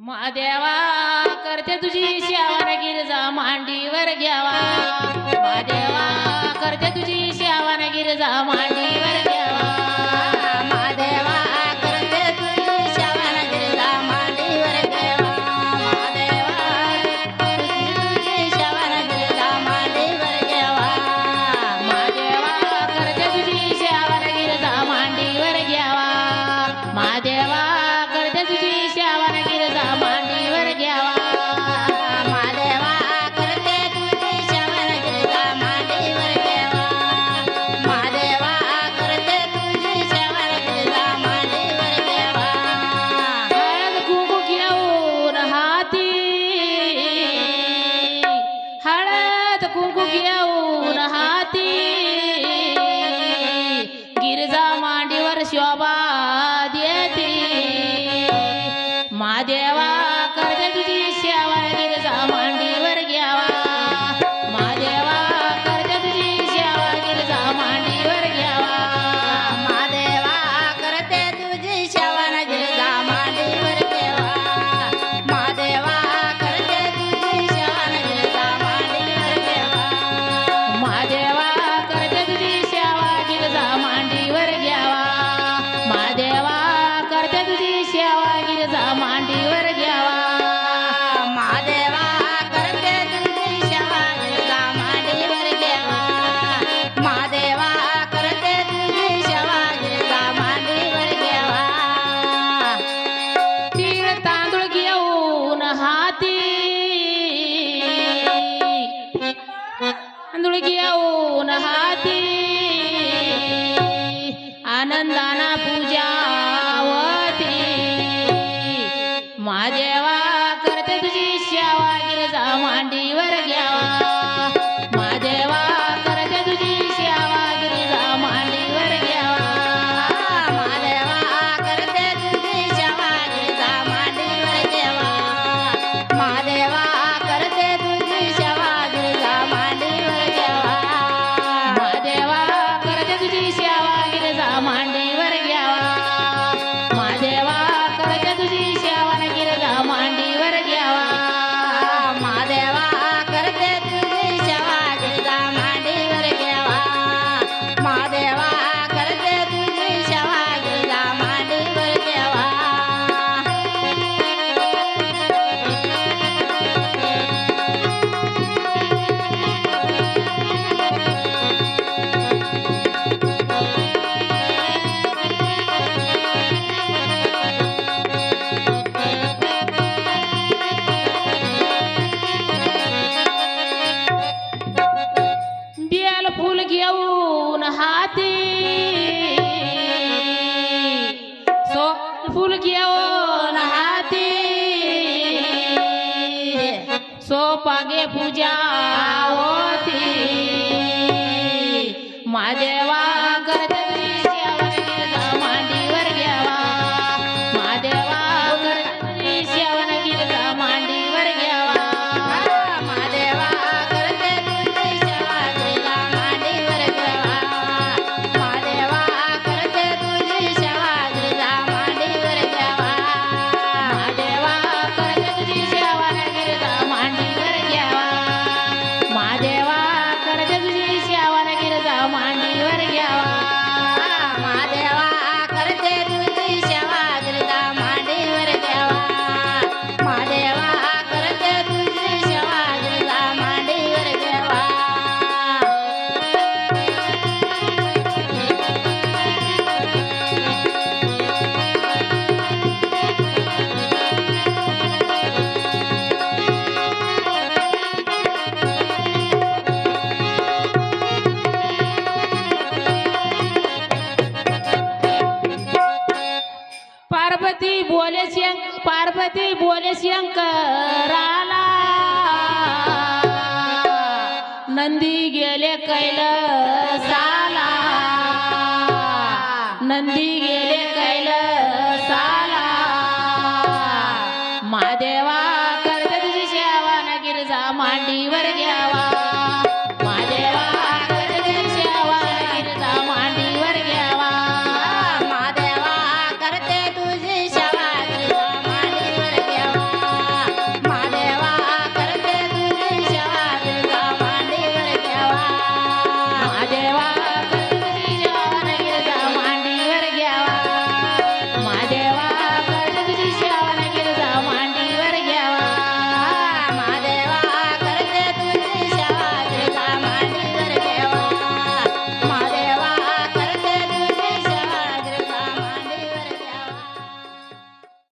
महादेवा करते तुझी श्यावर गिरजा मांडीवर घ्यावा. महादेवा करते तुझी श्यावर गिरजा मांडीवर घेऊन हाती. आनंदाना पूजावती. माझ्या सोपागे पूजा होती. माझे वागत पार्वती बोले शंक पार्वती बोले शंकराला. नंदी गेले कैल साला नंदी गेले कैल साला महादेवा करते तुझी न गिरजा मांडीवर घ्या.